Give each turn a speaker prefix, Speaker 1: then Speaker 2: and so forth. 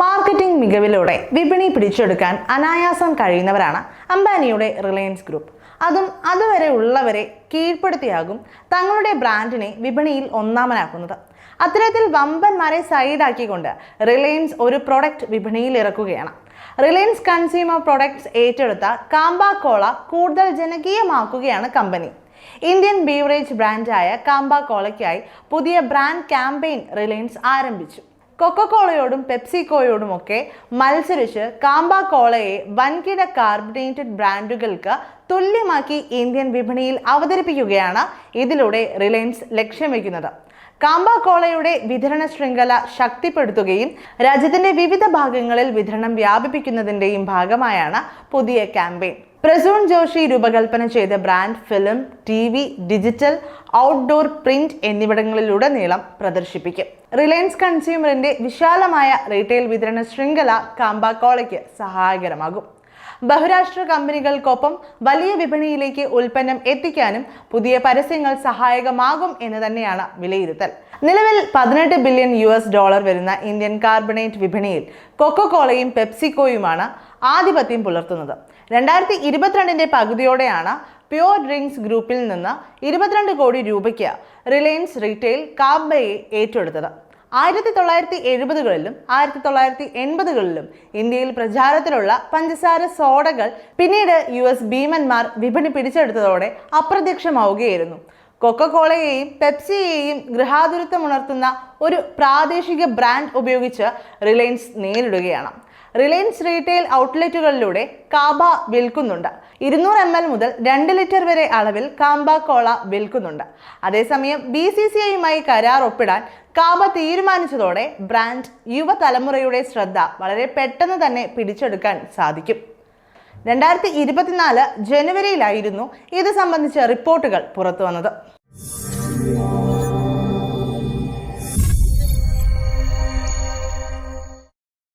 Speaker 1: Marketing മികവിലൂടെ വിപണി പിടിച്ചെടുക്കാൻ അനായാസം കഴിയുന്നവരാണ് അംബാനിയുടെ റിലയൻസ് ഗ്രൂപ്പ്. അതും അതുവരെ ഉള്ളവരെ കീഴ്പ്പെടുത്തിയാകും തങ്ങളുടെ ബ്രാൻഡിനെ വിപണിയിൽ ഒന്നാമനാക്കുന്നത്. അത്തരത്തിൽ വമ്പന്മാരെ സൈഡാക്കിക്കൊണ്ട് റിലയൻസ് ഒരു പ്രൊഡക്റ്റ് വിപണിയിൽ ഇറക്കുകയാണ്. റിലയൻസ് കൺസ്യൂമർ പ്രൊഡക്ട്സ് ഏറ്റെടുത്ത കാമ്പ കോള കൂടുതൽ ജനകീയമാക്കുകയാണ് കമ്പനി. ഇന്ത്യൻ ബീവറേജ് ബ്രാൻഡായ കാമ്പ കോളയ്ക്കായി പുതിയ ബ്രാൻഡ് ക്യാമ്പയിൻ റിലയൻസ് ആരംഭിച്ചു. കൊക്കക്കോളയോടും പെപ്സിക്കോയോടുമൊക്കെ മത്സരിച്ച് കാമ്പ കോളയെ വൻകിട കാർബണേറ്റഡ് ബ്രാൻഡുകൾക്ക് തുല്യമാക്കി ഇന്ത്യൻ വിപണിയിൽ അവതരിപ്പിക്കുകയാണ് ഇതിലൂടെ റിലയൻസ് ലക്ഷ്യം വയ്ക്കുന്നത് കാമ്പ കോളയുടെ വിതരണ ശൃംഖല ശക്തിപ്പെടുത്തുകയും രാജ്യത്തിന്റെ വിവിധ ഭാഗങ്ങളിൽ വിതരണം വ്യാപിപ്പിക്കുന്നതിന്റെയും ഭാഗമായാണ് പുതിയ ക്യാമ്പയിൻ പ്രസൂൺ ജോഷി രൂപകൽപ്പന ചെയ്ത brand film T V digital outdoor print എന്നിവിടങ്ങളിലുടനീളം പ്രദർശിപ്പിക്കും. റിലയൻസ് കൺസ്യൂമറിന്റെ വിശാലമായ റീറ്റെയിൽ വിതരണ ശൃംഖല കാമ്പാക്കോളയ്ക്ക് സഹായകരമാകും. ബഹുരാഷ്ട്ര കമ്പനികൾക്കൊപ്പം വലിയ വിപണിയിലേക്ക് ഉൽപ്പന്നം എത്തിക്കാനും പുതിയ പരസ്യങ്ങൾ സഹായകമാകും എന്ന് തന്നെയാണ് വിലയിരുത്തൽ. നിലവിൽ പതിനെട്ട് ബില്യൺ യു എസ് ഡോളർ വരുന്ന ഇന്ത്യൻ കാർബണേറ്റ് വിപണിയിൽ കൊക്കോകോളയും പെപ്സിക്കോയുമാണ് ആധിപത്യം പുലർത്തുന്നത്. രണ്ടായിരത്തി ഇരുപത്തിരണ്ടിന്റെ പകുതിയോടെയാണ് പ്യോർ ഡ്രിങ്ക്സ് ഗ്രൂപ്പിൽ നിന്ന് ഇരുപത്തിരണ്ട് കോടി രൂപയ്ക്ക് റിലയൻസ് റീറ്റെയിൽ കാബയെ ഏറ്റെടുത്തത്. ആയിരത്തി തൊള്ളായിരത്തി എഴുപതുകളിലും ആയിരത്തി തൊള്ളായിരത്തി എൺപതുകളിലും ഇന്ത്യയിൽ പ്രചാരത്തിലുള്ള പഞ്ചസാര സോഡകൾ പിന്നീട് യു എസ് ഭീമന്മാർ വിപണി പിടിച്ചെടുത്തതോടെ അപ്രത്യക്ഷമാവുകയായിരുന്നു. കൊക്കക്കോളയെയും പെപ്സിയെയും ഗൃഹാതുരത്വമുണർത്തുന്ന ഒരു പ്രാദേശിക ബ്രാൻഡ് ഉപയോഗിച്ച് റിലയൻസ് നേരിടുകയാണ്. റിലയൻസ് റീറ്റെയിൽ ഔട്ട്ലെറ്റുകളിലൂടെ കാബ വിൽക്കുന്നുണ്ട്. ഇരുന്നൂറ് എം എൽ മുതൽ രണ്ട് ലിറ്റർ വരെ അളവിൽ കാമ്പ കോള വിൽക്കുന്നുണ്ട്. അതേസമയം ബി സി സി ഐയുമായി കരാർ ഒപ്പിടാൻ കാബ തീരുമാനിച്ചതോടെ ബ്രാൻഡ് യുവതലമുറയുടെ ശ്രദ്ധ വളരെ പെട്ടെന്ന് തന്നെ പിടിച്ചെടുക്കാൻ സാധിക്കും. രണ്ടായിരത്തി ഇരുപത്തിനാല് ജനുവരിയിലായിരുന്നു ഇത് സംബന്ധിച്ച റിപ്പോർട്ടുകൾ പുറത്തു വന്നത്